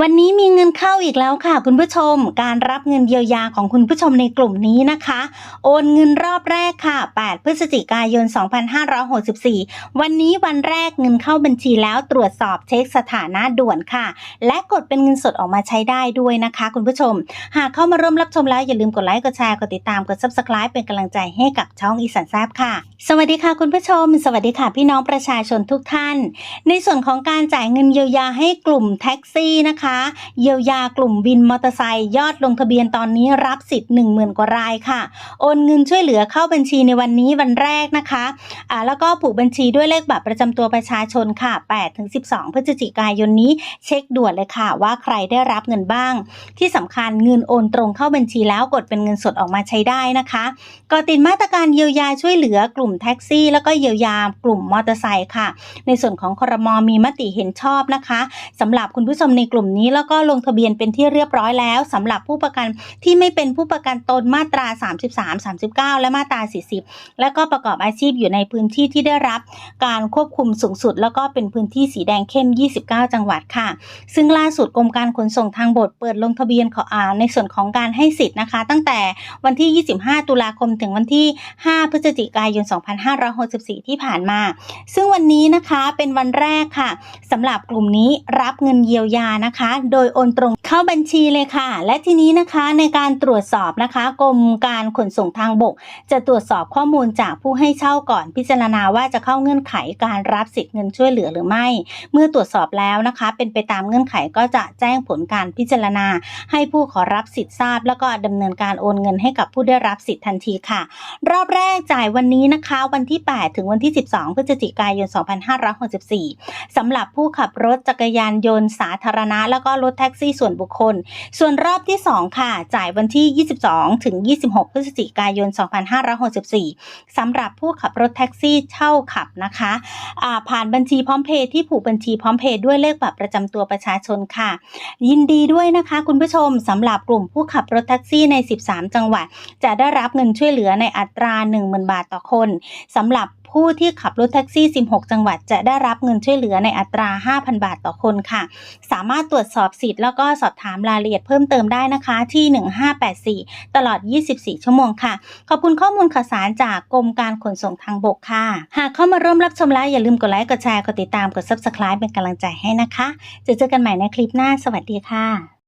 วันนี้มีเงินเข้าอีกแล้วค่ะ คุณผู้ชม การรับเงินเยียวยาของคุณผู้ชมในกลุ่มนี้นะคะ โอนเงินรอบแรกค่ะ 8 พฤศจิกายน 2564 วันนี้วันแรกเงินเข้าบัญชีแล้วตรวจสอบเช็คสถานะด่วนค่ะ และกดเป็นเงินสดออกมาใช้ได้ด้วยนะคะ คุณผู้ชม หากเข้ามาร่วมรับชมแล้วอย่าลืมกดไลค์กดแชร์กดติดตามกด subscribe เป็นกำลังใจให้กับช่องอีสานแซบค่ะ สวัสดีค่ะคุณผู้ชม สวัสดีค่ะพี่น้องประชาชนทุกท่าน ในส่วนของการจ่ายเงินเยียวยาให้กลุ่มแท็กซี่นะคะเยียวยากลุ่มวินมอเตอร์ไซค์ยอดลงทะเบียนตอนนี้รับสิทธิ์ 1 0,000 กว่ารายค่ะ โอนเงินช่วยเหลือเข้าบัญชีในวันนี้วันแรกนะคะอ่าแล้วก็ผูกบัญชีด้วยเลขบัตรประจำตัวประชาชนค่ะ8ถึง12 พฤศจิกายนนี้ เช็คด่วนเลยค่ะ ว่าใครได้รับเงินบ้าง ที่สำคัญเงินโอนตรงเข้าบัญชีแล้วกดเป็นเงินสดออกมาใช้ได้นะคะก็ติดมาตรการเยียวยาช่วยเหลือกลุ่มแท็กซี่ แล้วก็เยียวยากลุ่มมอเตอร์ไซค์ค่ะ ในส่วนของครมมีมติเห็นชอบนะคะสำหรับคุณผู้ชมในกลุ่มนี้แล้วก็ลงทะเบียนเป็นที่เรียบร้อยแล้วสำหรับผู้ประกันที่ไม่เป็นผู้ประกันตนมาตรา 33 39 และมาตรา 40 และก็ประกอบอาชีพอยู่ในพื้นที่ที่ได้รับ การควบคุมสูงสุด แล้วก็เป็นพื้นที่สีแดงเข้ม 29 จังหวัดค่ะ ซึ่งล่าสุดกรมการขนส่งทางบกเปิดลงทะเบียนขออ่าในส่วนของการให้สิทธิ์นะคะ ตั้งแต่วันที่ 25 ตุลาคมถึงวันที่ 5 พฤศจิกายน 2564 ที่ผ่านมา ซึ่งวันนี้นะคะเป็นวันแรกค่ะสำหรับกลุ่มนี้รับเงินเยียวยานะคะโดยโอนตรง เข้าบัญชีเลยค่ะ และทีนี้นะคะในการตรวจสอบนะคะ กรมการขนส่งทางบก จะตรวจสอบข้อมูลจากผู้ให้เช่าก่อนพิจารณาว่าจะเข้าเงื่อนไขการรับสิทธิ์เงินช่วยเหลือหรือไม่ เมื่อตรวจสอบแล้วนะคะ เป็นไปตามเงื่อนไขก็จะแจ้งผลการพิจารณา ให้ผู้ขอรับสิทธิ์ทราบ แล้วก็ดำเนินการโอนเงินให้กับผู้ได้รับสิทธิ์ทันทีค่ะ รอบแรกจ่ายวันนี้นะคะ วันที่ 8 ถึงวันที่ 12พฤศจิกายน 2564สำหรับผู้ขับรถจักรยานยนต์สาธารณะ แล้วก็รถแท็กซี่ส่วนบุคคล ส่วนรอบที่ 2 ค่ะ จ่ายวันที่ 22 ถึง 26 พฤศจิกายน 2564สำหรับผู้ขับรถแท็กซี่เช่าขับนะคะผ่านบัญชีพร้อมเพย์ที่ผูกบัญชีพร้อมเพย์ด้วยเลขบัตรประจำตัวประชาชนค่ะ ยินดีด้วยนะคะคุณผู้ชมสำหรับกลุ่มผู้ขับรถแท็กซี่ใน 13 จังหวัด จะได้รับเงินช่วยเหลือในอัตรา 10,000 บาทต่อคนสำหรับ ผู้ที่ขับรถแท็กซี่ 16 จังหวัดจะได้รับเงินช่วยเหลือในอัตรา 5,000 บาทต่อคนค่ะ สามารถตรวจสอบสิทธิ์แล้วก็สอบถามรายละเอียดเพิ่มเติมได้นะคะที่ 1584 ตลอด 24 ชั่วโมงค่ะ ขอบคุณข้อมูลข่าวสารจากกรมการขนส่งทางบกค่ะ หากเข้ามาร่วมรับชมแล้วอย่าลืมกดไลค์กดแชร์กดติดตามกด subscribe เป็นกำลังใจให้นะคะ จะเจอกันใหม่ในคลิปหน้า สวัสดีค่ะ